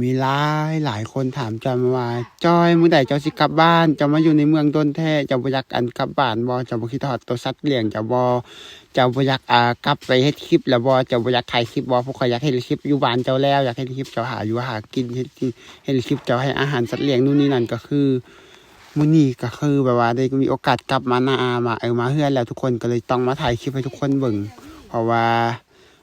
มีหลายหลายคนถามจอยมาว่าจอยมื้อใดเจ้าสิกลับบ้านเจ้ามาอยู่ในเมืองโดนแท้เจ้าบ่อยากอันกลับบ้านบ่เจ้าบ่คิดฮอดตัวสัตว์เลี้ยงเจ้าบ่เจ้าบ่อยากอ่ากลับไปเฮ็ดคลิปแล้วบ่เจ้าบ่อยากถ่ายคลิปบ่พวกข้อยอยากเฮ็ดคลิปอยู่บ้านเจ้าแล้วอยากเฮ็ดคลิปเจ้าหาอยู่หากินเฮ็ดเฮ็ดคลิปเจ้าให้อาหารสัตว์เลี้ยงนู่นนี่นั่นก็คือมื้อนี้ก็คือแบบว่าได้มีโอกาสกลับมาหน้ามาเออมาเฮือนแล้วทุกคนก็เลยต้องมาถ่ายคลิปให้ทุกคนเบิ่งเพราะว่า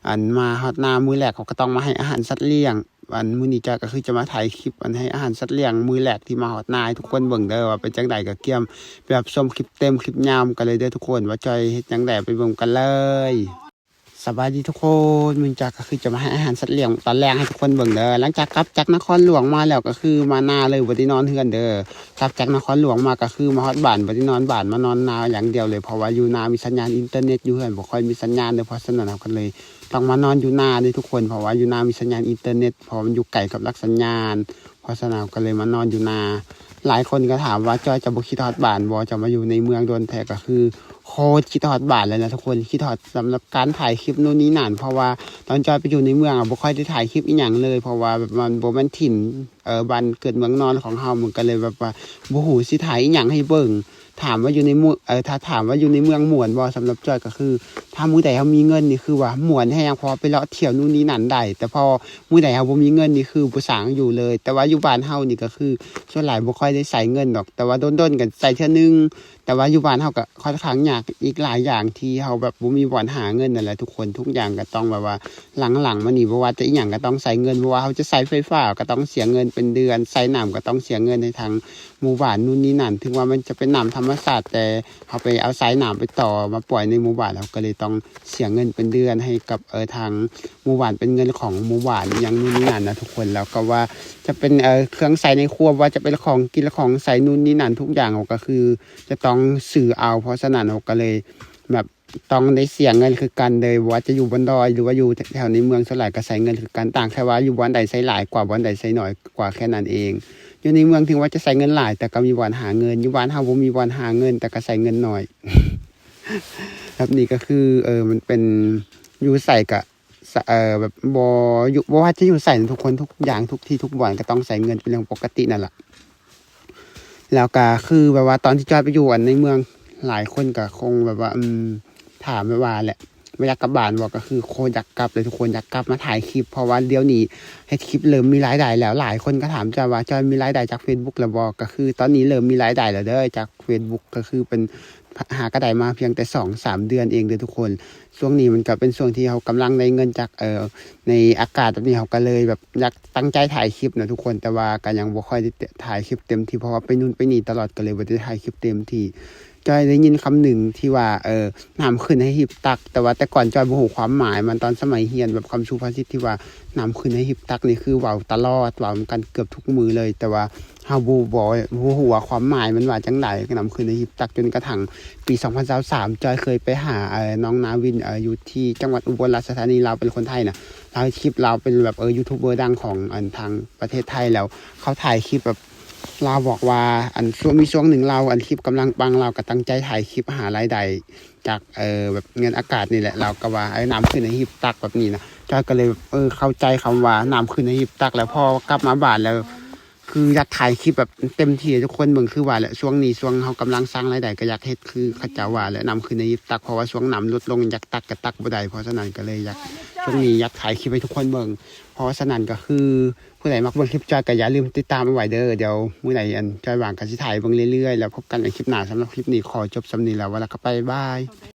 อันมาฮอดหน้ามื้อแรกเขาก็ต้องมาให้อาหารสัตว์เลี้ยง อันมื้อนี้จ้าก็คือจะมาถ่ายคลิปอันให้อาหารสัตว์เลี้ยงมือแหลกที่มาหอดนาย ทุกคนเบิ่งเด้อว่าเป็นจังไดก็เกี่ยมแบบชมคลิปเต็มคลิปยาวกันเลยเด้อทุกคน ว่าจอยเฮ็ดจังไดไปเบิ่งกันเลย สบายดีทุกคนมื้อจากก็คือจะมาให้อาหารสัตว์เลี้ยงตอนแรกให้ทุกคนเบิ่งเด้อหลังจากกลับจากนครหลวงมาแล้วก็คือมานาเลยบ่ได้นอนเฮือนเด้อกลับจากนครหลวงมาก็คือมาฮอดบ้านบ่ได้นอนบ้านมานอนนาอย่างเดียวเลยเพราะว่าอยู่นามีสัญญาณอินเทอร์เน็ตอยู่เฮือนบ่ค่อยมีสัญญาณเด้อเพราะฉะนั้นเราก็เลยต้องมานอนอยู่นาเลยทุกคนเพราะว่าอยู่นามีสัญญาณอินเทอร์เน็ตเพราะมันอยู่ไกลกับรักสัญญาณ เพราะฉะนั้นก็เลยมานอนอยู่นา หลายคนก็ถามว่าจอยจะบุคิดทอดบ้านบอจะมาอยู่ในเมืองโดนแทก็คือ โคตรคิดทอดบาทเลยนะทุกคนคิดทอดสำหรับการถ่ายคลิปนู่นนี่นั่นเพราะว่าตอนจอยไปอยู่ในเมืองอะบ่ค่อยได้ถ่ายคลิปอีหยังเลย เพราะว่าแบบมันบ่มันถิ่นเออบ้านเกิดเมืองนอนของเฮามันก็เลยแบบว่าบ่หูสิถ่ายอีหยังให้เบิ่ง ถามว่าอยู่ในเมืองเออถ้าถามว่าอยู่ในเมืองหมวนบ่สำหรับจอยก็คือ ถ้ามือใดเฮามีเงินนี่คือว่าหมวนแฮงพอไปเลาะเที่ยวนู่นนี่นั่นได้แต่พอมือใดเฮาบ่มีเงินนี่คือบ่สางอยู่เลย แต่ว่าอยู่บ้านเฮานี่ก็คือส่วนหลายบ่ค่อยได้ใส่เงินดอก แต่ว่าโดนๆกันใส่เทื่อนึง แต่ว่าอยู่บ้านเฮาก็ค่อนข้างยากอีกหลายอย่างที่เฮาแบบบ่มีบ่อนหาเงินนั่นแหละทุกคนทุกอย่างก็ต้องแบบว่าหลังๆมานี่บ่ว่าจะอีหยังก็ต้องใส่เงินบ่ว่าเฮาจะใส่ไฟฟ้าก็ต้องเสียเงินเป็นเดือนใส่น้ำก็ต้องเสียเงินในทางหมู่บ้านนู่นนี่นั่นถึงว่ามันจะเป็นน้ำธรรมมาติแต่เขาไปเอาสายหนามไปต่อมาปล่อยในหมู่บ้านเราก็เลยต้องเสียเงินเป็นเดือนให้กับเออทางหมู่บ้านเป็นเงินของหมู่บ้านอย่างนู่นนี่นั่นนะทุกคนแล้วก็ว่าจะเป็นเออเครื่องใส่ในครัวว่าจะเป็นของกินของใส่นู่นนี่นั่นทุกอย่างเราก็คือ จะต้องสื่อเอาเพราะฉะนั้นเราก็เลย แบบต้องได้เสียงเงินคือกันเลยว่าจะอยู่บนดอยหรือว่าอยู่แถวในเมืองสลายก็ใช้เงินคือกันต่างแค่ว่าอยู่วันใดใช้หลายกว่าวันใดใช้น้อยกว่าแค่นั้นเอง อยู่ในเมืองถึงว่าจะใช้เงินหลาย แต่ก็มีวันหาเงินอยู่บ้านเฮาบ่มีวันหาเงิน แต่ก็ใช้เงินหน้อยแบบนี้ก็คือ เออมันเป็นอยู่ใส่กับเออแบบบอยู่บ่ว่าจะอยู่ใส่ทุกคนทุกอย่างทุกที่ทุกวันก็ต้องใส่เงินเป็นเรื่องปกตินั่นแหละแล้วก็คือแบบว่าตอนที่จอยไปอยู่อันในเมือง หลายคนก็คงแบบว่า อืมถามไปว่าแหละไม่อยากกลับบ้านบอกก็คือโคอยากกลับเลยทุกคนอยากกลับมาถ่ายคลิปเพราะว่าเดี๋ยวนี้ให้คลิปเริ่มมีรายได้แล้วหลายคนก็ถามจอยว่าจอยมีรายได้จาก Facebook แล้วบอกก็คือ ตอนนี้เริ่มมีรายได้แล้วเด้อจาก Facebook ก็คือเป็นหากระไดมาเพียงแต่สองสามเดือนเองเด้อทุกคนช่วงนี้มันก็เป็นช่วงที่เขากำลังได้เงินจากเอ่อในอากาศแบบนี้เขาก็เลยแบบอยากตั้งใจถ่ายคลิปนะทุกคนแต่ว่าก็ยังบ่ค่อยได้ถ่ายคลิปเต็มที่เพราะว่าไปนู่นไปนี่ตลอดก็เลยบ่ได้ถ่ายคลิปเต็มที่ จอยได้ยินคำหนึ่งที่ว่าเออน้ำขึ้นให้หิบตัก แต่ว่าแต่ก่อนจอยบ่ฮู้ความหมาย มันตอนสมัยเรียนแบบคำชูภาษิตที่ว่าน้ำขึ้นให้หิบตักนี่คือเว้าตลอดเว้ากันเกือบทุกมือเลย แต่ว่าเฮาบ่บ่บ่ฮู้ว่าความหมายมันว่าจังไดน้ำขึ้นให้หิบตักจนกระทั่งปี2023จอยเคยไปหาเออน้องนาวินเอออยู่ที่จังหวัดอุบลราชธานีเราเป็นคนไทยนะเราคลิปเราเป็นแบบเออยูทูบเบอร์ดังของอันทางประเทศไทยแล้วเขาถ่ายคลิปแบบ เราบอกว่า อันช่วงมีช่วงหนึ่งเราอันคลิปกำลังปังเราก็ตั้งใจถ่ายคลิปหารายได้จากเออแบบเงินอากาศนี่แหละ เราก็ว่าไอ้น้ำขึ้นในหิบตักแบบนี้นะจอยก็เลยเออเข้าใจคำว่าน้ำขึ้นในหิบตัก แล้วพอกลับมาบ้านแล้ว คืออยากถ่ายคลิปแบบเต็มที่ทุกคนเบิ่งคือว่าแหละช่วงนี้ช่วงเขากำลังสร้างรายได้ก็อยากเฮ็ดคือเขาเจ้าว่าแหละนำขึ้นในยิบตักเพราะว่าช่วงน้ำลดลงอยากตักก็ตักบ่ได้เพราะฉะนั้นก็เลยอยากช่วงนี้อยากถ่ายคลิปให้ทุกคนเบิ่งเพราะฉะนั้นก็คือผู้ใดมักเบิ่งคลิปจอยก็อย่าลืมติดตามเอาไว้เด้อเดี๋ยวมื้อใดอันจอยวางก็สิถ่ายเบิ่งเรื่อยๆแล้วพบกันในคลิปหน้าสำหรับคลิปนี้ขอจบสำนี้แล้วว่าแล้วก็ไปบาย